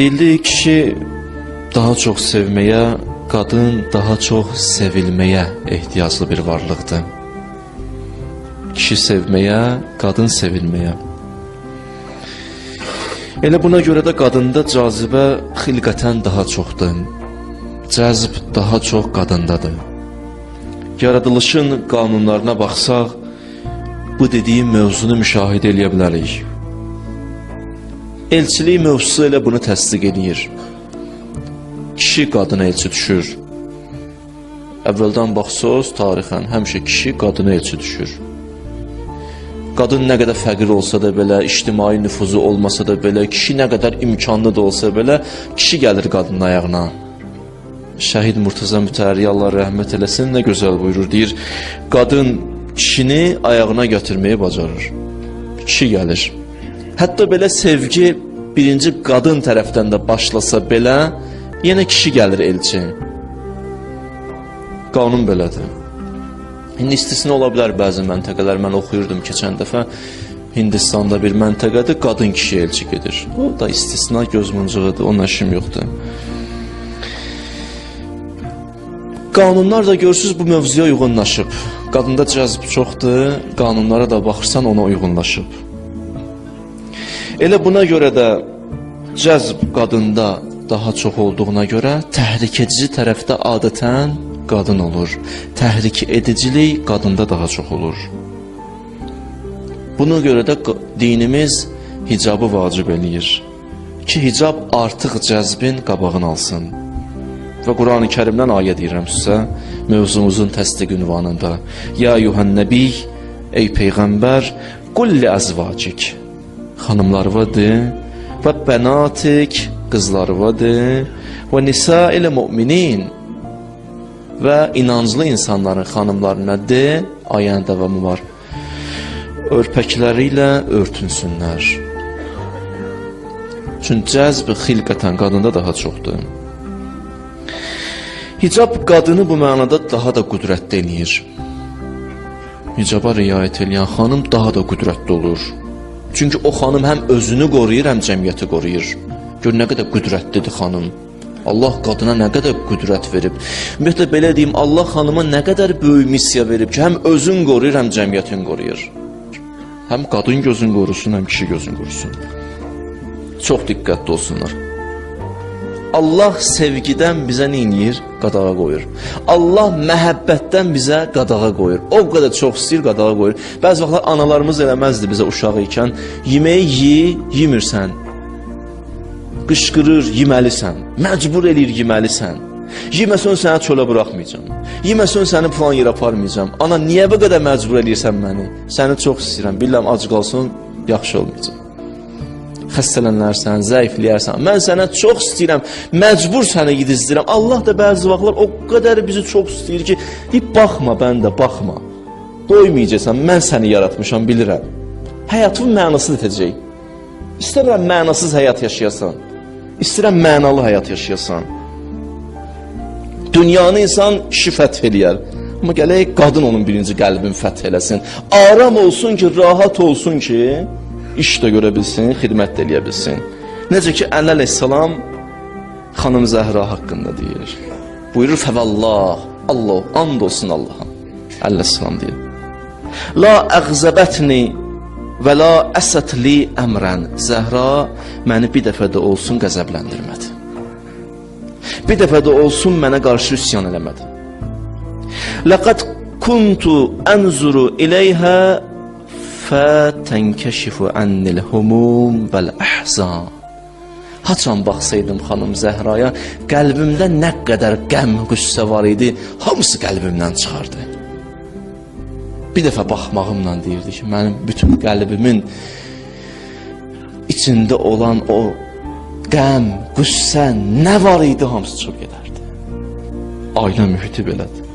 Deyildi kişi daha çok sevmeye, kadın daha çok sevilmeye ehtiyaclı bir varlıqdır. Kişi sevmeye, kadın sevilmeye. Elə buna görə də qadında cazibə xilqətən daha çoxdur. Cəzb daha çox qadındadır. Yaradılışın qanunlarına baxsaq, bu dediyim mövzunu müşahidə eləyə bilərik. Elçilik mövzusu elə bunu təsdiq edir. Kişi qadına elçi düşür. Əvvəldən baxsaq, tarixən həmişə kişi qadına elçi düşür. Qadın nə qədər fəqir olsa da belə, ictimai nüfuzu olmasa da belə, kişi nə qədər imkanlı da olsa belə, kişi gəlir qadının ayağına. Şəhid Murtaza Mütəhəri Allah rəhmət eləsin, nə gözəl buyurur, deyir, qadın kişini ayağına götürməyi bacarır. Kişi gəlir. Hətta belə sevgi birinci qadın tərəfdən də başlasa belə, yenə kişi gəlir elçi. Qanun belədir. İndi istisna ola bilər bəzi məntəqələr. Mən oxuyurdum keçən dəfə Hindistanda bir məntəqədə qadın kişi elçi gedir. O da istisna gözmuncuğudur, onun işim yoxdur. Qanunlar da görürsüz bu mövzuya uyğunlaşıb. Qadında cəzb çoxdur, qanunlara da baxırsan ona uyğunlaşıb. Elə buna görə də cəzb qadında daha çox olduğuna görə təhrik edici tərəfdə adətən qadın olur. Təhrik edicilik qadında daha çox olur. Buna görə də dinimiz hicabı vacib eləyir. Ki hicab artıq cəzbin qabağını alsın. Və Qurani Kərimdən ayə deyirəm sizə mövzumuzun təsdiq ünvanında. Ya yuhan nəbi, ey peyğəmbər, qul li azvacik. Xanımlarıvadır və bənatik qızlarıvadır və nisa'il mu'minin və inanclı insanların xanımlarına de, ayənin davamı var. Örpəkləri ilə örtünsünlər. Çünki cəzb xilqətən qadında daha çoxdur. Hicab qadını bu mənada daha da qüdrətli eləyir. Hicaba riayət edən xanım daha da qüdrətli olur. Çünki o xanım həm özünü qoruyur, həm cəmiyyəti qoruyur. Gör nə qədər qüdrətlidir xanım. Allah qadına nə qədər qüdrət verib. Ümumiyyətlə belə deyim, Allah xanıma nə qədər böyük missiya verib ki, həm özün qoruyur, həm cəmiyyətin qoruyur. Həm qadın gözün qorusun, həm kişi gözün qorusun. Çox diqqətli olsunlar. Allah sevgidən bizə edir? Qadağa qoyur. Allah məhəbbətdən bizə qadağa qoyur. O qədər çox istəyir qadağa qoyur. Bəzi vaxtlar analarımız eləməzdi bizə uşaq ikən. Yeməyi ye, yemirsən. Qışqırır, yeməlisən. Məcbur eləyir, yeməlisən. Yeməsən səni çölə buraxmayacağam. Yeməsən səni falan yerə aparmayacağam. Ana, niyə bu qədər məcbur eləyirsən məni? Səni çox istəyirəm. Bilirəm ac qalsın, yaxşı olmayacaq xəstələnərsən, zəifləyərsən. Mən sənə çox istəyirəm, məcbur səni yedizdirəm. Allah da bəzi vaxtlar o qədər bizi çox istəyir ki, deyib baxma bəndə, baxma. Doymayacaqsan, mən səni yaratmışam, bilirəm. Həyatın mənası itəcək. İstərəm mənasız həyat yaşayasan. İstərəm mənalı həyat yaşayasan. Dünyanı insan kişi fəth eləyər. Amma gələk qadın onun birinci qəlbini fəth eləsin. Aram olsun ki, rahat olsun ki, iş də görə bilsin, xidmət də eləyə bilsin. Necə ki, Əli əleyhissalam xanım Zəhra haqqında deyir. Buyurur fəvallah, Allah, and olsun Allaha. Əli əleyhissalam deyir. La əğzəbətni və la əsət li əmrən. Zəhra məni bir dəfə də olsun qəzəbləndirmədi. Bir dəfə də olsun mənə qarşı üsyan eləmədi. Laqad kuntu anzuru ilayha annil humum vəl əhzan. Haçan baxsaydım xanım Zəhraya, qəlbimdə nə qədər qəm, qüssə var idi, hamısı qəlbimdən çıxardı. Bir dəfə baxmağımla deyirdi ki, mənim bütün qəlbimin içində olan o qəm, qüssə nə var idi, hamısı çıxıb gedərdi. Ailə mühiti belədir.